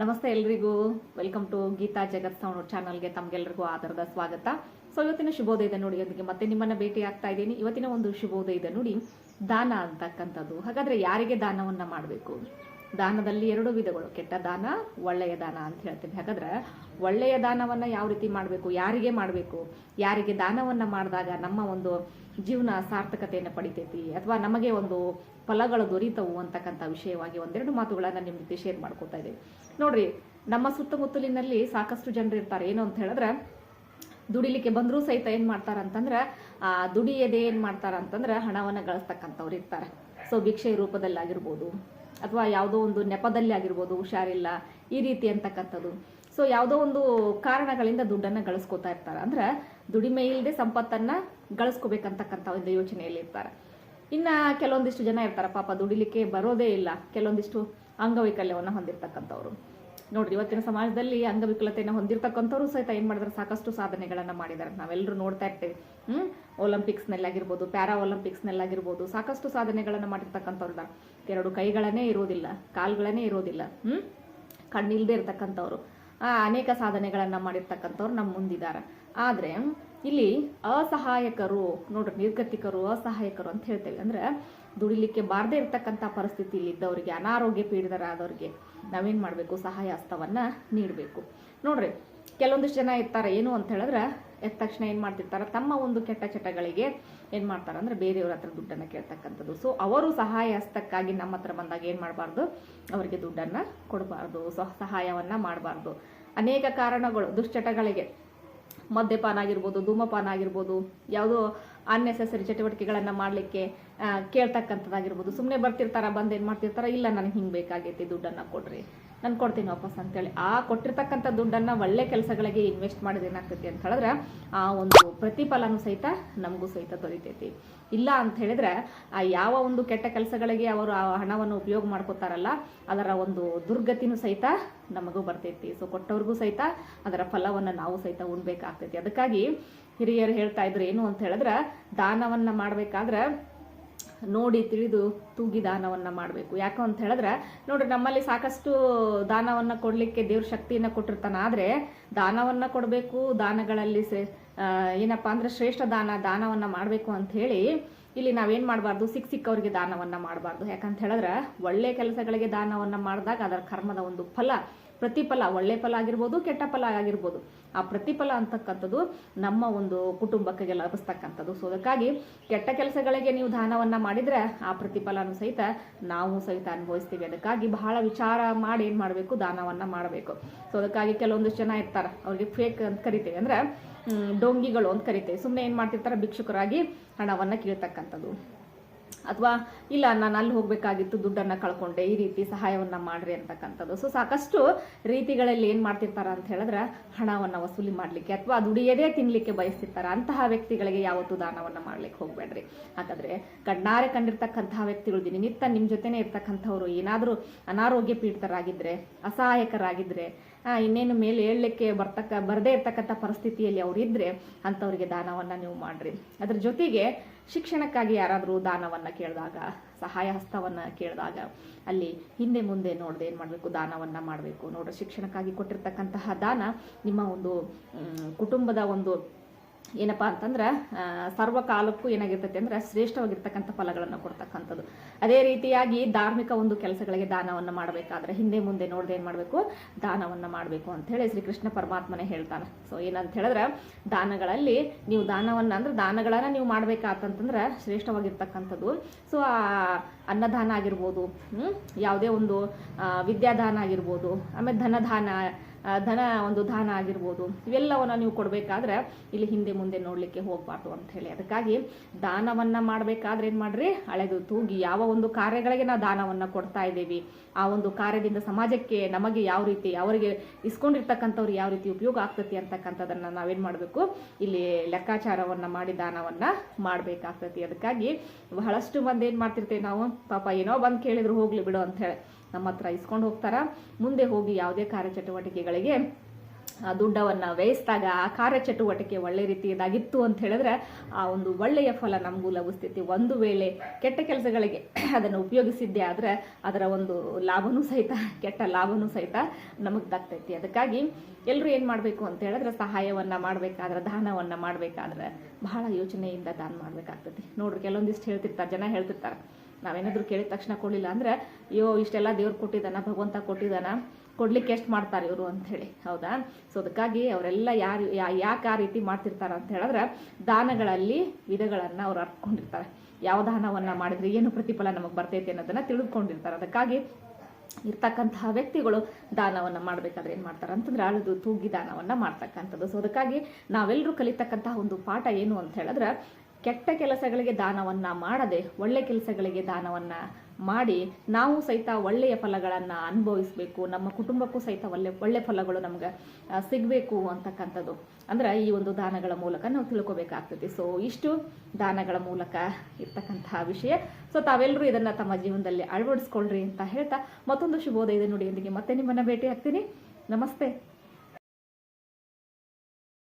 ನಮಸ್ತೆ ಎಲ್ರಿಗೂ. Welcome to Geeta Jagat sound ಚಾನಲ್ಗೆ ತಮಗೆಲ್ಲರಿಗೂ ಆಧಾರದ ಸ್ವಾಗತ. ಸೊ ಇವತ್ತಿನ ಶುಭೋದಯದ ನುಡಿಯೊಂದಿಗೆ ಮತ್ತೆ ನಿಮ್ಮನ್ನ ಭೇಟಿ ಆಗ್ತಾ ಇದ್ದೀನಿ. ಇವತ್ತಿನ ಒಂದು ಶುಭೋದಯದ ನೋಡಿ ದಾನ ಅಂತಕ್ಕಂಥದ್ದು. ಹಾಗಾದ್ರೆ ಯಾರಿಗೆ ದಾನವನ್ನ ಮಾಡಬೇಕು? ದಾನದಲ್ಲಿ ಎರಡು ವಿಧಗಳು. ಕೆಟ್ಟ ದಾನ, ಒಳ್ಳೆಯ ದಾನ ಅಂತ ಹೇಳ್ತೀವಿ ಹಾಗಾದ್ರೆ ಒಳ್ಳೆಯ ದಾನವನ್ನ ಯಾವ ರೀತಿ ಮಾಡಬೇಕು, ಯಾರಿಗೆ ಮಾಡಬೇಕು, ಯಾರಿಗೆ ದಾನವನ್ನ ಮಾಡಿದಾಗ ನಮ್ಮ ಒಂದು ಜೀವನ ಸಾರ್ಥಕತೆಯನ್ನು ಪಡಿತೈತಿ ಅಥವಾ ನಮಗೆ ಒಂದು ಫಲಗಳು ದೊರೀತವು ಅಂತಕ್ಕಂಥ ವಿಷಯವಾಗಿ ಒಂದೆರಡು ಮಾತುಗಳನ್ನ ನಿಮ್ಮ ಜೊತೆ ಶೇರ್ ಮಾಡ್ಕೊತಾ ಇದ್ದೀವಿ ನೋಡ್ರಿ, ನಮ್ಮ ಸುತ್ತಮುತ್ತಲಿನಲ್ಲಿ ಸಾಕಷ್ಟು ಜನರು ಇರ್ತಾರೆ. ಏನು ಅಂತ ಹೇಳಿದ್ರೆ, ದುಡಿಲಿಕ್ಕೆ ಬಂದರೂ ಸಹಿತ ಏನು ಮಾಡ್ತಾರೆ ಅಂತಂದ್ರೆ, ಆ ದುಡಿಯದೆ ಏನು ಮಾಡ್ತಾರೆ ಅಂತಂದ್ರೆ ಹಣವನ್ನು ಗಳಿಸ್ತಕ್ಕಂಥವ್ರು ಇರ್ತಾರೆ. ಸೊ ಭಿಕ್ಷೆ ರೂಪದಲ್ಲಿ ಆಗಿರ್ಬೋದು ಅಥವಾ ಯಾವುದೋ ಒಂದು ನೆಪದಲ್ಲಿ ಆಗಿರ್ಬೋದು, ಹುಷಾರಿಲ್ಲ, ಈ ರೀತಿ ಅಂತಕ್ಕಂಥದ್ದು. ಸೊ ಯಾವುದೋ ಒಂದು ಕಾರಣಗಳಿಂದ ದುಡ್ಡನ್ನು ಗಳಿಸ್ಕೊತಾ ಇರ್ತಾರೆ. ಅಂದ್ರೆ ದುಡಿಮೆ ಇಲ್ಲದೆ ಸಂಪತ್ತನ್ನು ಗಳಿಸ್ಕೋಬೇಕಂತಕ್ಕಂಥ ಒಂದು ಯೋಚನೆಯಲ್ಲಿ ಇರ್ತಾರೆ. ಇನ್ನು ಕೆಲವೊಂದಿಷ್ಟು ಜನ ಇರ್ತಾರೆ. ಪಾಪ ದುಡಿಲಿಕ್ಕೆ ಬರೋದೇ ಇಲ್ಲ. ಕೆಲವೊಂದಿಷ್ಟು ಅಂಗವೈಕಲ್ಯವನ್ನು ಹೊಂದಿರತಕ್ಕಂಥವ್ರು. ನೋಡ್ರಿ, ಇವತ್ತಿನ ಸಮಾಜದಲ್ಲಿ ಅಂಗವಿಕಲತೆಯನ್ನು ಹೊಂದಿರತಕ್ಕಂಥವ್ರು ಸಹಿತ ಏನ್ ಮಾಡಿದ್ರೆ? ಸಾಕಷ್ಟು ಸಾಧನೆಗಳನ್ನ ಮಾಡಿದ್ದಾರೆ ನಾವೆಲ್ಲರೂ ನೋಡ್ತಾ ಇರ್ತೇವೆ. ಹ್ಮ್? ಒಲಿಂಪಿಕ್ಸ್ ನಲ್ಲಾಗಿರ್ಬೋದು ಪ್ಯಾರಾ ಒಲಿಂಪಿಕ್ಸ್ ನಲ್ಲಾಗಿರ್ಬೋದು ಸಾಕಷ್ಟು ಸಾಧನೆಗಳನ್ನ ಮಾಡಿರ್ತಕ್ಕಂಥವ್ರು ಎರಡು ಕೈಗಳನ್ನೇ ಇರೋದಿಲ್ಲ, ಕಾಲ್ಗಳನ್ನೇ ಇರೋದಿಲ್ಲ. ಹ್ಮ್? ಕಣ್ಣಿಲ್ದೇ ಇರ್ತಕ್ಕಂಥವ್ರು. ಅನೇಕ ಸಾಧನೆಗಳನ್ನ ಮಾಡಿರ್ತಕ್ಕಂಥವ್ರು ನಮ್ಮ ಮುಂದಿದ್ದಾರೆ ಆದ್ರೆ, ಇಲ್ಲಿ ಅಸಹಾಯಕರು, ನೋಡ್ರಿ, ನಿರ್ಗತಿಕರು, ಅಸಹಾಯಕರು ಅಂತ ಹೇಳ್ತೇವೆ. ಅಂದ್ರೆ, ದುಡಿಲಿಕ್ಕೆ ಬಾರದೇ ಇರ್ತಕ್ಕಂಥ ಪರಿಸ್ಥಿತಿಯಲ್ಲಿ ಇದ್ದವರಿಗೆ, ಅನಾರೋಗ್ಯ ಪೀಡಿತರಾದವರಿಗೆ ನಾವೇನ್ ಮಾಡಬೇಕು? ಸಹಾಯ ಹಸ್ತವನ್ನು ನೀಡಬೇಕು. ನೋಡ್ರಿ, ಕೆಲವೊಂದಿಷ್ಟು ಜನ ಇರ್ತಾರೆ. ಏನು ಅಂತ ಹೇಳಿದ್ರೆ, ಎದ್ದ ತಕ್ಷಣ ಏನು ಮಾಡ್ತಿರ್ತಾರೆ? ತಮ್ಮ ಒಂದು ಕೆಟ್ಟ ಚಟಗಳಿಗೆ ಏನು ಮಾಡ್ತಾರೆ ಅಂದ್ರೆ ಬೇರೆಯವ್ರ ಹತ್ರ ದುಡ್ಡನ್ನು ಕೇಳ್ತಕ್ಕಂಥದ್ದು. ಸೊ ಅವರು ಸಹಾಯ ಹಸ್ತಕ್ಕಾಗಿ ನಮ್ಮ ಹತ್ರ ಬಂದಾಗ ಏನು ಮಾಡಬಾರ್ದು? ಅವರಿಗೆ ದುಡ್ಡನ್ನು ಕೊಡಬಾರ್ದು. ಸಹಾಯವನ್ನು ಮಾಡಬಾರ್ದು. ಅನೇಕ ಕಾರಣಗಳು, ದುಶ್ಚಟಗಳಿಗೆ. ಮದ್ಯಪಾನ ಆಗಿರ್ಬೋದು, ಧೂಮಪಾನ ಆಗಿರ್ಬೋದು, ಯಾವುದೋ ಅನ್ನೆಸೆಸರಿ ಚಟುವಟಿಕೆಗಳನ್ನ ಮಾಡಲಿಕ್ಕೆ ಕೇಳ್ತಕ್ಕಂಥದ್ದಾಗಿರ್ಬೋದು. ಸುಮ್ಮನೆ ಬರ್ತಿರ್ತಾರ, ಬಂದು ಏನು ಮಾಡ್ತಿರ್ತಾರ, ಇಲ್ಲ, ನನಗೆ ಹಿಂಗೆ ಬೇಕಾಗೈತಿ, ದುಡ್ಡನ್ನು ಕೊಡ್ರಿ. ನಾನು ಕೊಡ್ತೀನಿ ವಾಪಸ್ ಅಂತೇಳಿ. ಆ ಕೊಟ್ಟಿರ್ತಕ್ಕಂಥ ದುಡ್ಡನ್ನು ಒಳ್ಳೆ ಕೆಲಸಗಳಿಗೆ ಇನ್ವೆಸ್ಟ್ ಮಾಡಿದ್ರೆ ಏನಾಗ್ತೈತಿ ಅಂತ ಹೇಳಿದ್ರೆ, ಆ ಒಂದು ಪ್ರತಿಫಲನೂ ಸಹಿತ ನಮಗೂ ಸಹಿತ ದೊರೀತೈತಿ. ಇಲ್ಲ ಅಂತ ಹೇಳಿದ್ರೆ, ಆ ಯಾವ ಒಂದು ಕೆಟ್ಟ ಕೆಲಸಗಳಿಗೆ ಅವರು ಆ ಹಣವನ್ನು ಉಪಯೋಗ ಮಾಡ್ಕೋತಾರಲ್ಲ, ಅದರ ಒಂದು ದುರ್ಗತಿನೂ ಸಹಿತ ನಮಗೂ ಬರ್ತೈತಿ. ಸೊ ಕೊಟ್ಟವ್ರಿಗೂ ಸಹಿತ ಅದರ ಫಲವನ್ನು ನಾವು ಸಹಿತ ಉಣ್ಬೇಕಾಗ್ತೈತಿ. ಅದಕ್ಕಾಗಿ ಹಿರಿಯರು ಹೇಳ್ತಾ ಇದ್ರು ಏನು ಅಂತ ಹೇಳಿದ್ರೆ, ದಾನವನ್ನು ಮಾಡ್ಬೇಕಾದ್ರೆ ನೋಡಿ ತಿಳಿದು ತೂಗಿ ದಾನವನ್ನು ಮಾಡಬೇಕು. ಯಾಕೆ ಅಂತ ಹೇಳಿದ್ರೆ, ನೋಡ್ರಿ, ನಮ್ಮಲ್ಲಿ ಸಾಕಷ್ಟು ದಾನವನ್ನ ಕೊಡಲಿಕ್ಕೆ ದೇವ್ರ ಶಕ್ತಿಯನ್ನ ಕೊಟ್ಟಿರ್ತಾನೆ. ಆದರೆ ದಾನವನ್ನ ಕೊಡಬೇಕು, ದಾನಗಳಲ್ಲಿ ಏನಪ್ಪಾ ಅಂದ್ರೆ ಶ್ರೇಷ್ಠ ದಾನ, ದಾನವನ್ನ ಮಾಡಬೇಕು ಅಂತ ಹೇಳಿ ಇಲ್ಲಿ ನಾವೇನು ಮಾಡಬಾರ್ದು? ಸಿಕ್ಕ ಸಿಕ್ಕವ್ರಿಗೆ ದಾನವನ್ನ ಮಾಡಬಾರ್ದು. ಯಾಕಂತ ಹೇಳಿದ್ರೆ, ಒಳ್ಳೆ ಕೆಲಸಗಳಿಗೆ ದಾನವನ್ನ ಮಾಡಿದಾಗ ಅದರ ಕರ್ಮದ ಒಂದು ಫಲ ಪ್ರತಿಫಲ, ಒಳ್ಳೆ ಫಲ ಆಗಿರ್ಬೋದು, ಕೆಟ್ಟ ಫಲ ಆಗಿರ್ಬೋದು. ಆ ಪ್ರತಿಫಲ ಅಂತಕ್ಕಂಥದ್ದು ನಮ್ಮ ಒಂದು ಕುಟುಂಬಕ್ಕೆ ಲಭಿಸ್ತಕ್ಕಂಥದ್ದು. ಸೊ ಅದಕ್ಕಾಗಿ ಕೆಟ್ಟ ಕೆಲಸಗಳಿಗೆ ನೀವು ದಾನವನ್ನ ಮಾಡಿದ್ರೆ ಆ ಪ್ರತಿಫಲನೂ ಸಹಿತ ನಾವು ಸಹಿತ ಅನುಭವಿಸ್ತೀವಿ. ಅದಕ್ಕಾಗಿ ಬಹಳ ವಿಚಾರ ಮಾಡಿ ಏನ್ ಮಾಡಬೇಕು? ದಾನವನ್ನ ಮಾಡಬೇಕು. ಸೊ ಅದಕ್ಕಾಗಿ ಕೆಲವೊಂದಿಷ್ಟು ಜನ ಇರ್ತಾರೆ. ಅವ್ರಿಗೆ ಫೇಕ್ ಅಂತ ಕರಿತೇವೆ. ಅಂದ್ರೆ ಡೊಂಗಿಗಳು ಅಂತ ಕರಿತೇವೆ. ಸುಮ್ಮನೆ ಏನ್ ಮಾಡ್ತಿರ್ತಾರೆ? ಭಿಕ್ಷುಕರಾಗಿ ಹಣವನ್ನ ಕೀಳ್ತಕ್ಕಂಥದ್ದು. ಅಥವಾ ಇಲ್ಲ, ನಾನು ಅಲ್ಲಿ ಹೋಗ್ಬೇಕಾಗಿತ್ತು, ದುಡ್ಡನ್ನ ಕಳ್ಕೊಂಡೆ, ಈ ರೀತಿ ಸಹಾಯವನ್ನ ಮಾಡ್ರಿ ಅಂತಕ್ಕಂಥದ್ದು. ಸೊ ಸಾಕಷ್ಟು ರೀತಿಗಳಲ್ಲಿ ಏನ್ ಮಾಡ್ತಿರ್ತಾರ ಅಂತ ಹೇಳಿದ್ರೆ ಹಣವನ್ನ ವಸೂಲಿ ಮಾಡ್ಲಿಕ್ಕೆ ಅಥವಾ ದುಡಿಯದೇ ತಿನ್ಲಿಕ್ಕೆ ಬಯಸ್ತಿರ್ತಾರ. ಅಂತಹ ವ್ಯಕ್ತಿಗಳಿಗೆ ಯಾವತ್ತು ದಾನವನ್ನ ಮಾಡ್ಲಿಕ್ಕೆ ಹೋಗ್ಬೇಡ್ರಿ. ಹಾಗಾದ್ರೆ ಕಣ್ಣಾರೆ ಕಂಡಿರ್ತಕ್ಕಂತಹ ವ್ಯಕ್ತಿಗಳು, ದಿನನಿತ್ಯ ನಿಮ್ ಜೊತೆನೆ ಇರ್ತಕ್ಕಂಥವ್ರು, ಏನಾದರೂ ಅನಾರೋಗ್ಯ ಪೀಡಿತರಾಗಿದ್ರೆ, ಅಸಹಾಯಕರಾಗಿದ್ರೆ ಇನ್ನೇನು ಮೇಲೆ ಹೇಳಲಿಕ್ಕೆ ಬರ್ತಕ್ಕ, ಬರದೇ ಇರ್ತಕ್ಕಂಥ ಪರಿಸ್ಥಿತಿಯಲ್ಲಿ ಅವರಿದ್ರೆ ಇದ್ರೆ ಅಂಥವ್ರಿಗೆ ದಾನವನ್ನು ನೀವು ಮಾಡ್ರಿ. ಅದ್ರ ಜೊತೆಗೆ ಶಿಕ್ಷಣಕ್ಕಾಗಿ ಯಾರಾದರೂ ದಾನವನ್ನು ಕೇಳಿದಾಗ, ಸಹಾಯ ಹಸ್ತವನ್ನು ಕೇಳಿದಾಗ, ಅಲ್ಲಿ ಹಿಂದೆ ಮುಂದೆ ನೋಡದೆ ಏನು ಮಾಡಬೇಕು, ದಾನವನ್ನು ಮಾಡಬೇಕು. ನೋಡ್ರಿ, ಶಿಕ್ಷಣಕ್ಕಾಗಿ ಕೊಟ್ಟಿರ್ತಕ್ಕಂತಹ ದಾನ ನಿಮ್ಮ ಒಂದು ಕುಟುಂಬದ ಒಂದು ಏನಪ್ಪಾ ಅಂತಂದ್ರೆ ಸರ್ವಕಾಲಕ್ಕೂ ಏನಾಗಿರ್ತೈತೆ ಅಂದ್ರೆ ಶ್ರೇಷ್ಠವಾಗಿರ್ತಕ್ಕಂಥ ಫಲಗಳನ್ನು ಕೊಡ್ತಕ್ಕಂಥದ್ದು. ಅದೇ ರೀತಿಯಾಗಿ ಧಾರ್ಮಿಕ ಒಂದು ಕೆಲಸಗಳಿಗೆ ದಾನವನ್ನು ಮಾಡಬೇಕಾದ್ರೆ ಹಿಂದೆ ಮುಂದೆ ನೋಡದೆ ಏನು ಮಾಡಬೇಕು? ದಾನವನ್ನು ಮಾಡಬೇಕು ಅಂತ ಹೇಳಿ ಶ್ರೀಕೃಷ್ಣ ಪರಮಾತ್ಮನೇ ಹೇಳ್ತಾನೆ. ಸೊ ಏನಂತ ಹೇಳಿದ್ರೆ, ದಾನಗಳಲ್ಲಿ ನೀವು ದಾನವನ್ನು ಅಂದ್ರೆ ದಾನಗಳನ್ನು ನೀವು ಮಾಡಬೇಕಾತಂತಂದ್ರೆ ಶ್ರೇಷ್ಠವಾಗಿರ್ತಕ್ಕಂಥದ್ದು. ಸೊ ಆ, ಅನ್ನದಾನ ಆಗಿರ್ಬೋದು ಯಾವುದೇ ಒಂದು ವಿದ್ಯಾದಾನ ಆಗಿರ್ಬೋದು, ಆಮೇಲೆ ಧನದಾನ ಧನ ಒಂದು ದಾನ ಆಗಿರ್ಬೋದು, ಇವೆಲ್ಲವನ್ನು ನೀವು ಕೊಡಬೇಕಾದ್ರೆ ಇಲ್ಲಿ ಹಿಂದೆ ಮುಂದೆ ನೋಡಲಿಕ್ಕೆ ಹೋಗಬಾರ್ದು ಅಂತ ಹೇಳಿ. ಅದಕ್ಕಾಗಿ ದಾನವನ್ನ ಮಾಡ್ಬೇಕಾದ್ರೆ ಏನು ಮಾಡ್ರಿ? ಹಳೆದು ತೂಗಿ ಯಾವ ಒಂದು ಕಾರ್ಯಗಳಿಗೆ ನಾವು ದಾನವನ್ನ ಕೊಡ್ತಾ ಇದ್ದೀವಿ. ಆ ಒಂದು ಕಾರ್ಯದಿಂದ ಸಮಾಜಕ್ಕೆ ನಮಗೆ ಯಾವ ರೀತಿ, ಅವರಿಗೆ ಇಸ್ಕೊಂಡಿರ್ತಕ್ಕಂಥವ್ರು ಯಾವ ರೀತಿ ಉಪಯೋಗ ಆಗ್ತತಿ ಅಂತಕ್ಕಂಥದನ್ನ ನಾವೇನು ಮಾಡಬೇಕು? ಇಲ್ಲಿ ಲೆಕ್ಕಾಚಾರವನ್ನ ಮಾಡಿ ದಾನವನ್ನ ಮಾಡಬೇಕಾಗ್ತತಿ. ಅದಕ್ಕಾಗಿ ಬಹಳಷ್ಟು ಮಂದಿ ಏನು ಮಾಡ್ತಿರ್ತೇವೆ ನಾವು? ಪಾಪ ಏನೋ ಬಂದು ಕೇಳಿದ್ರು ಹೋಗ್ಲಿ ಬಿಡು ಅಂತ ಹೇಳಿ. ನಮ್ಮ ಹತ್ರ ಇಸ್ಕೊಂಡು ಹೋಗ್ತಾರ. ಮುಂದೆ ಹೋಗಿ ಯಾವುದೇ ಕಾರ್ಯಚಟುವಟಿಕೆಗಳಿಗೆ ದುಡ್ಡವನ್ನು ವ್ಯಯಿಸಿದಾಗ ಆ ಕಾರ್ಯಚಟುವಟಿಕೆ ಒಳ್ಳೆ ರೀತಿಯದಾಗಿತ್ತು ಅಂತ ಹೇಳಿದ್ರೆ ಆ ಒಂದು ಒಳ್ಳೆಯ ಫಲ ನಮಗೂ ಲಭಿಸ್ತೈತಿ ಒಂದು ವೇಳೆ ಕೆಟ್ಟ ಕೆಲಸಗಳಿಗೆ ಅದನ್ನು ಉಪಯೋಗಿಸಿದ್ದೇ ಆದರೆ ಅದರ ಒಂದು ಲಾಭನೂ ಸಹಿತ, ಕೆಟ್ಟ ಲಾಭನೂ ಸಹಿತ ನಮಗೆ ದಕ್ತೈತಿ ಅದಕ್ಕಾಗಿ ಎಲ್ಲರೂ ಏನು ಮಾಡಬೇಕು ಅಂತ ಹೇಳಿದ್ರೆ ಸಹಾಯವನ್ನು ಮಾಡಬೇಕಾದ್ರೆ, ದಾನವನ್ನು ಮಾಡಬೇಕಾದ್ರೆ ಬಹಳ ಯೋಚನೆಯಿಂದ ದಾನ ಮಾಡಬೇಕಾಗ್ತೈತಿ ನೋಡ್ರಿ, ಕೆಲವೊಂದಿಷ್ಟು ಹೇಳ್ತಿರ್ತಾರೆ, ಜನ ಹೇಳ್ತಿರ್ತಾರೆ. ನಾವೇನಾದರೂ ಕೇಳಿದ ತಕ್ಷಣ ಕೊಡಲಿಲ್ಲ ಅಂದರೆ, ಅಯ್ಯೋ, ಇಷ್ಟೆಲ್ಲ ದೇವ್ರು ಕೊಟ್ಟಿದ್ದಾನ, ಭಗವಂತ ಕೊಟ್ಟಿದ್ದಾನ, ಕೊಡ್ಲಿಕ್ಕೆ ಎಷ್ಟು ಮಾಡ್ತಾರೆ ಇವರು ಅಂಥೇಳಿ ಹೌದಾ? ಸೊ ಅದಕ್ಕಾಗಿ ಅವರೆಲ್ಲ ಯಾರು ಯಾಕೆ ಆ ರೀತಿ ಮಾಡ್ತಿರ್ತಾರೆ ಅಂತ ಹೇಳಿದ್ರೆ, ದಾನಗಳಲ್ಲಿ ವಿಧಗಳನ್ನು ಅವ್ರು ಅರ್ಕೊಂಡಿರ್ತಾರೆ. ಯಾವ ದಾನವನ್ನು ಮಾಡಿದ್ರೆ ಏನು ಪ್ರತಿಫಲ ನಮಗೆ ಬರ್ತೈತೆ ಅನ್ನೋದನ್ನು ತಿಳಿದುಕೊಂಡಿರ್ತಾರೆ. ಅದಕ್ಕಾಗಿ ಇರ್ತಕ್ಕಂತಹ ವ್ಯಕ್ತಿಗಳು ದಾನವನ್ನು ಮಾಡಬೇಕಾದ್ರೆ ಏನು ಮಾಡ್ತಾರೆ ಅಂತಂದ್ರೆ, ಅಳದು ತೂಗಿ ದಾನವನ್ನು ಮಾಡ್ತಕ್ಕಂಥದ್ದು. ಸೊ ಅದಕ್ಕಾಗಿ ನಾವೆಲ್ಲರೂ ಕಲಿತಕ್ಕಂತಹ ಒಂದು ಪಾಠ ಏನು ಅಂತ ಹೇಳಿದ್ರೆ ಕೆಟ್ಟ ಕೆಲಸಗಳಿಗೆ ದಾನವನ್ನು ಮಾಡದೆ ಒಳ್ಳೆ ಕೆಲಸಗಳಿಗೆ ದಾನವನ್ನು ಮಾಡಿ ನಾವು ಸಹಿತ ಒಳ್ಳೆಯ ಫಲಗಳನ್ನು ಅನುಭವಿಸಬೇಕು. ನಮ್ಮ ಕುಟುಂಬಕ್ಕೂ ಸಹಿತ ಒಳ್ಳೆ ಒಳ್ಳೆ ಫಲಗಳು ನಮ್ಗೆ ಸಿಗಬೇಕು ಅಂತಕ್ಕಂಥದ್ದು. ಅಂದ್ರೆ ಈ ಒಂದು ದಾನಗಳ ಮೂಲಕ ನಾವು ತಿಳ್ಕೊಬೇಕಾಗ್ತದೆ. ಸೊ ಇಷ್ಟು ದಾನಗಳ ಮೂಲಕ ಇರ್ತಕ್ಕಂತಹ ವಿಷಯ. ಸೊ ತಾವೆಲ್ಲರೂ ಇದನ್ನು ತಮ್ಮ ಜೀವನದಲ್ಲಿ ಅಳವಡಿಸ್ಕೊಳ್ರಿ ಅಂತ ಹೇಳ್ತಾ ಮತ್ತೊಂದು ಶುಭೋದಯದ ನುಡಿಯೊಂದಿಗೆ ಮತ್ತೆ ನಿಮ್ಮನ್ನು ಭೇಟಿ ಆಗ್ತೀನಿ ನಮಸ್ತೆ.